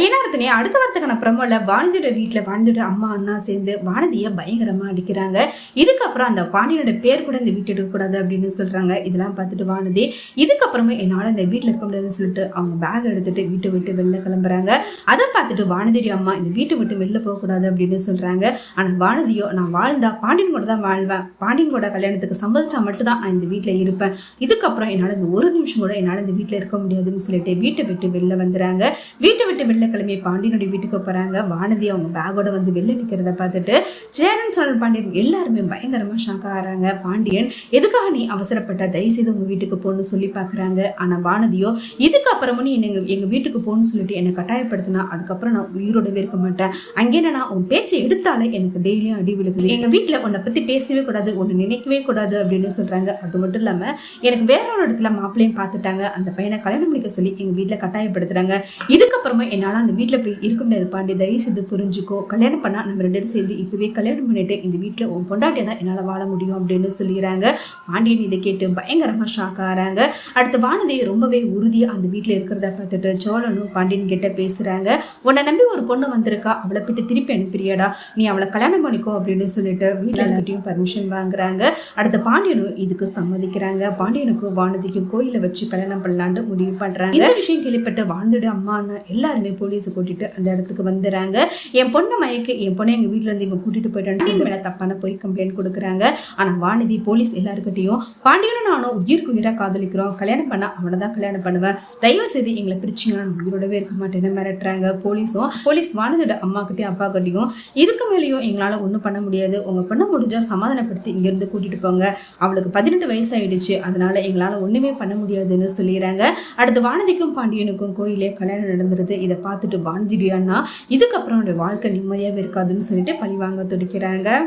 ஐயனாரத்தினே அடுத்த வாரத்துக்கான ப்ரமோல வானதியோட வீட்டில் வானதியோட அம்மா அண்ணா சேர்ந்து வானதியை பயங்கரமா அடிக்கிறாங்க. இதுக்கப்புறம் அந்த பாண்டியனோட பேர் கூட இந்த வீட்டு எடுக்கக்கூடாது அப்படின்னு சொல்றாங்க. இதெல்லாம் பார்த்துட்டு வானதி இதுக்கப்புறமே என்னால் இந்த வீட்டில் இருக்க முடியாதுன்னு சொல்லிட்டு அவங்க பேக் எடுத்துட்டு வீட்டை விட்டு வெளில கிளம்புறாங்க. அதை பார்த்துட்டு வானதியோட அம்மா இந்த வீட்டை விட்டு வெளில போகக்கூடாது அப்படின்னு சொல்றாங்க. ஆனால் வானதியோ நான் வாழ்ந்தா பாண்டியன் கூட தான் வாழ்வேன். பாண்டியன் கூட கல்யாணத்துக்கு சம்மதிச்சா மட்டும்தான் நான் இந்த வீட்டில் இருப்பேன். இதுக்கப்புறம் என்னால் இந்த ஒரு நிமிஷம் கூட என்னால் இந்த வீட்டில் இருக்க முடியாதுன்னு சொல்லிட்டு வீட்டை விட்டு வெளில வந்துடுறாங்க வீட்டை விட்டு வெளில கிளம்பி பாண்டியனுடைய வீட்டுக்கு போகிறாங்க வானதி அவங்க பேக்கோட வந்து வெளில நிற்கிறத பார்த்துட்டு சேரன் சோழன் பாண்டியன் எல்லாருமே பயங்கரமாக ஷாக் ஆகிறாங்க. பாண்டியன் எதுக்காக நீ அவசரப்பட்ட? தயவுசெய்து உங்கள் வீட்டுக்கு போகணும்னு சொல்லி பார்க்குறாங்க. ஆனால் வானதியோ இதுக்கப்புறமும் நீ எங்கள் எங்கள் வீட்டுக்கு போகணும்னு சொல்லிட்டு என்னை கட்டாயப்படுத்தினா அதுக்கப்புறம் நான் உயிரோடவே இருக்க மாட்டேன். அங்கே என்னன்னா உன் பேச்சை எடுத்தாலே எனக்கு டெய்லியும் அடி விழுகுது. எங்கள் வீட்டில் உன்னை பற்றி பேசவே கூடாது உன்னை நினைக்கவே கூடாது அப்படின்னு சொல்கிறாங்க அது மட்டும் இல்லாமல் எனக்கு வேற ஒரு இடத்துல மாப்பிள்ளையும் பார்த்துட்டாங்க. அந்த பையனை கல்யாணம் பண்ணிக்க சொல்லி எங்கள் வீட்டில் கட்டாயப்படுத்துறாங்க. இதுக்கப்புறமா என்னால் அந்த வீட்டில் போய் இருக்க முடியாது. பாண்டி தயவு செய்து புரிஞ்சுக்கோ. கல்யாணம் பண்ணால் நம்ம ரெண்டு பேரும் சேர்ந்து இப்போவே கல்யாணம் பண்ணிட்டு இந்த வீட்டில் உன் பொண்டாட்டியை தான் என்னால் வாழ முடியும் அப்படின்னு சொல்லிடுறாங்க பாண்டியன் இதை கேட்டு பயங்கரமாக ஷாக் ஆகிறாங்க. அடுத்து வானதி ரொம்பவே உறுதியாக அந்த வீட்டில் இருக்கிறத பார்த்துட்டு சோழனும் பாண்டியன் கிட்ட பேசுகிறாங்க உன்னை நம்பி ஒரு பொண்ணு வந்திருக்கா? அவளை போயிட்டு திருப்பி அனுப்பிறியாடா. நீ அவளை கல்யாணம் பண்ணிக்கோ அப்படின்னு சொல்லிட்டு வீட்டில் எல்லார்ட்டையும் பர்மிஷன் வாங்குறாங்க. அடுத்து பாண்டியனும் இதுக்கு சம்மதிக்கிறாங்க. பாண்டியனுக்கும் வானதிக்கும் கோயிலை வச்சு கல்யாணம் பண்ணலான்னு முடிவு பண்ணுறாங்க இந்த விஷயம் கேள்விப்பட்ட வானதியோட அம்மா எல்லாருமே எல்லாருமே போலீஸை கூட்டிட்டு அந்த இடத்துக்கு வந்துடுறாங்க என் பொண்ணை மயக்க என் பொண்ணை எங்கள் வீட்டில் இருந்து இவங்க கூட்டிட்டு போயிட்டான்னு மேலே தப்பான போய் கம்ப்ளைண்ட் கொடுக்குறாங்க. ஆனால் வானதி போலீஸ் எல்லாருக்கிட்டையும் பாண்டியனும் நானும் உயிருக்கு உயிராக காதலிக்கிறோம். கல்யாணம் பண்ணால் அவனை தான் கல்யாணம் பண்ணுவேன். தயவு செய்து எங்களை பிரிச்சிங்கன்னா நான் உயிரோடவே இருக்க மாட்டேன்னு மிரட்டுறாங்க போலீஸும் போலீஸ் வானதியோட அம்மா கிட்டையும் அப்பா கிட்டயும் இதுக்கு மேலேயும் எங்களால ஒன்றும் பண்ண முடியாது. உங்கள் பொண்ணை முடிஞ்சால் சமாதானப்படுத்தி இங்கேருந்து கூட்டிகிட்டு கூட்டிட்டு போங்க. அவளுக்கு பதினெட்டு வயசு ஆயிடுச்சு அதனால எங்களால் ஒண்ணுமே பண்ண முடியாதுன்னு சொல்லிடுறாங்க. அடுத்து வானதிக்கும் பாண்டியனுக்கும் கோயிலே கல்யாணம் நடந்துருது. இதை பார்த்துட்டு வானதிடியான்னா இதுக்கப்புறம் அவனுடைய வாழ்க்கை நிம்மதியாகவே இருக்காதுன்னு சொல்லிட்டு பழிவாங்க துடிக்கிறாங்க.